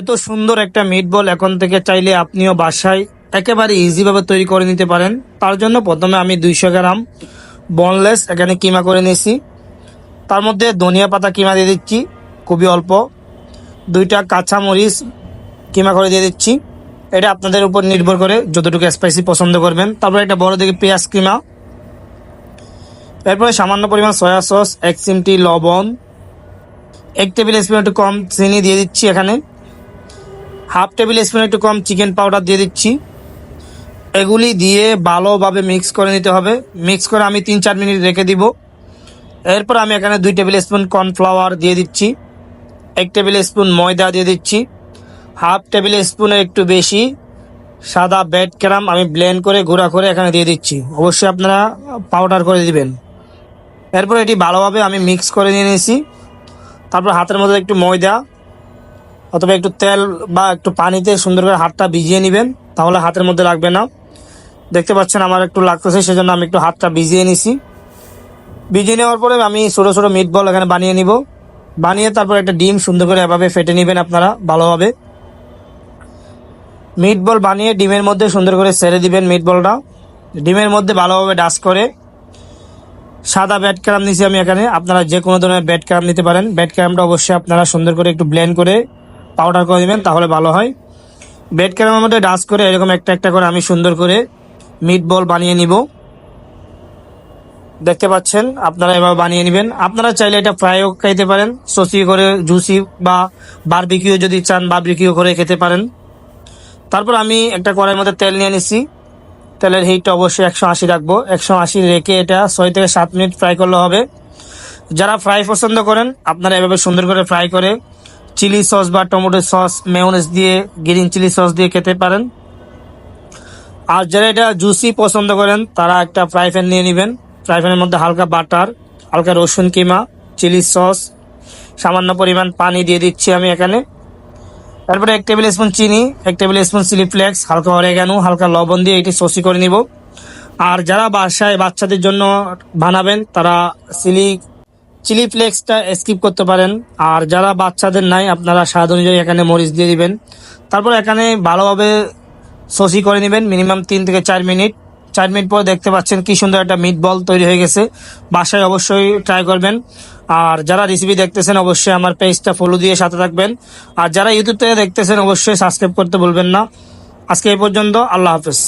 এত সুন্দর একটা মিট বল এখন থেকে চাইলে আপনিও বাসায় একেবারে ইজিভাবে তৈরি করে নিতে পারেন। তার জন্য প্রথমে আমি দুইশো গ্রাম বনলেস এখানে কিমা করে নিয়েছি। তার মধ্যে ধনিয়া পাতা কিমা দিয়ে দিচ্ছি, খুবই অল্প। দুইটা কাঁচা মরিচ কিমা করে দিয়ে দিচ্ছি। এটা আপনাদের উপর নির্ভর করে যতটুকু স্পাইসি পছন্দ করবেন। তারপরে একটা বড় দিকে পেঁয়াজ কিমা। এরপরে সামান্য পরিমাণ সয়া সস এক চিমটি লবণ, এক টেবিল স্পুন একটু কম চিনি দিয়ে দিচ্ছি এখানে। হাফ টেবিল স্পুন একটু কম চিকেন পাউডার দিয়ে দিচ্ছি। এগুলি দিয়ে ভালোভাবে মিক্স করে নিতে হবে। মিক্স করে আমি তিন চার মিনিট রেখে দিব। এরপর আমি এখানে দুই টেবিল স্পুন কর্নফ্লাওয়ার দিয়ে দিচ্ছি। এক টেবিল স্পুন ময়দা দিয়ে দিচ্ছি। হাফ টেবিল স্পুনের একটু বেশি সাদা ব্যাড ক্রাম আমি ব্লেন্ড করে গুঁড়া করে এখানে দিয়ে দিচ্ছি। অবশ্যই আপনারা পাউডার করে দিবেন। এরপর এটি ভালোভাবে আমি মিক্স করে নিয়ে নিয়েছি। তারপর হাতের মধ্যে একটু ময়দা অথবা একটু তেল বা একটু পানিতে সুন্দর করে হাতটা ভিজিয়ে নেবেন, তাহলে হাতের মধ্যে লাগবে না। দেখতে পাচ্ছেন আমার একটু লাগতেছে, সেজন্য আমি একটু হাতটা ভিজিয়ে নিছি। ভিজিয়ে নেওয়ার পরে আমি ছোটো ছোটো মিট বল এখানে বানিয়ে নিব। বানিয়ে তারপর একটা ডিম সুন্দর করে এভাবে ফেটে নেবেন আপনারা, ভালোভাবে। মিট বল বানিয়ে ডিমের মধ্যে সুন্দর করে সেরে দিবেন মিট বলটা ডিমের মধ্যে ভালোভাবে ডাস করে। সাদা ব্যাট ক্রাম নিছি আমি এখানে। আপনারা যে কোনো ধরনের ব্যাট ক্রাম নিতে পারেন। ব্যাট ক্রামটা অবশ্যই আপনারা সুন্দর করে একটু ব্লেন্ড করে পাউডার করে দিবেন, তাহলে ভালো হয়। ব্যাট ক্রামের মধ্যে ডাস করে এরকম একটা একটা করে আমি সুন্দর করে মিট বল বানিয়ে নিব। দেখতে পাচ্ছেন, আপনারা এভাবে বানিয়ে নেবেন। আপনারা চাইলে এটা ফ্রাইও খাইতে পারেন সসি করে জুসি বা বারবিকিউ যদি চান বারবিকিউ করে খেতে পারেন। তারপর আমি একটা কড়াইয়ের মধ্যে তেল নিয়ে নিচ্ছি তেলের হিটটা অবশ্যই একশো আশি রাখব। একশো আশি রেখে এটা ছয় থেকে সাত মিনিট ফ্রাই করলে হবে। যারা ফ্রাই পছন্দ করেন, আপনারা এভাবে সুন্দর করে ফ্রাই করে চিলি সস বা টমেটো সস মেয়নেজ দিয়ে গ্রিন চিলি সস দিয়ে খেতে পারেন। আর যারা এটা জুসি পছন্দ করেন, তারা একটা ফ্রাই প্যান নিয়ে নেবেন। ফ্রাই প্যানের মধ্যে হালকা বাটার হালকা রসুন কিমা চিলি সস সামান্য পরিমাণ পানি দিয়ে দিচ্ছি আমি এখানে। তারপরে এক টেবিল স্পুন চিনি, এক টেবিল স্পুন চিলি ফ্লেক্স হালকা অরেগানো হালকা লবণ দিয়ে এটি সসি করে নিব। আর যারা বাসায় বাচ্চাদের জন্য বানাবেন, তারা চিলি চিলি ফ্লেক্সটা স্কিপ করতে পারেন। আর যারা বাচ্চাদের নাই, আপনারা স্বাদ অনুযায়ী এখানে মরিচ দিয়ে দিবেন। তারপর এখানে ভালোভাবে সসি করে নেবেন মিনিমাম তিন থেকে চার মিনিট। চার মিনিট পর দেখতে পাচ্ছেন কি সুন্দর একটা মিট বল তৈরি হয়ে গেছে। বাসায় অবশ্যই ট্রাই করবেন। আর যারা রেসিপি দেখতেছেন, অবশ্যই আমার পেজটা ফলো দিয়ে সাথে থাকবেন। আর যারা ইউটিউব থেকে দেখতেছেন, অবশ্যই সাবস্ক্রাইব করতে বলবেন না। আজকে এই পর্যন্ত, আল্লাহ হাফেজ।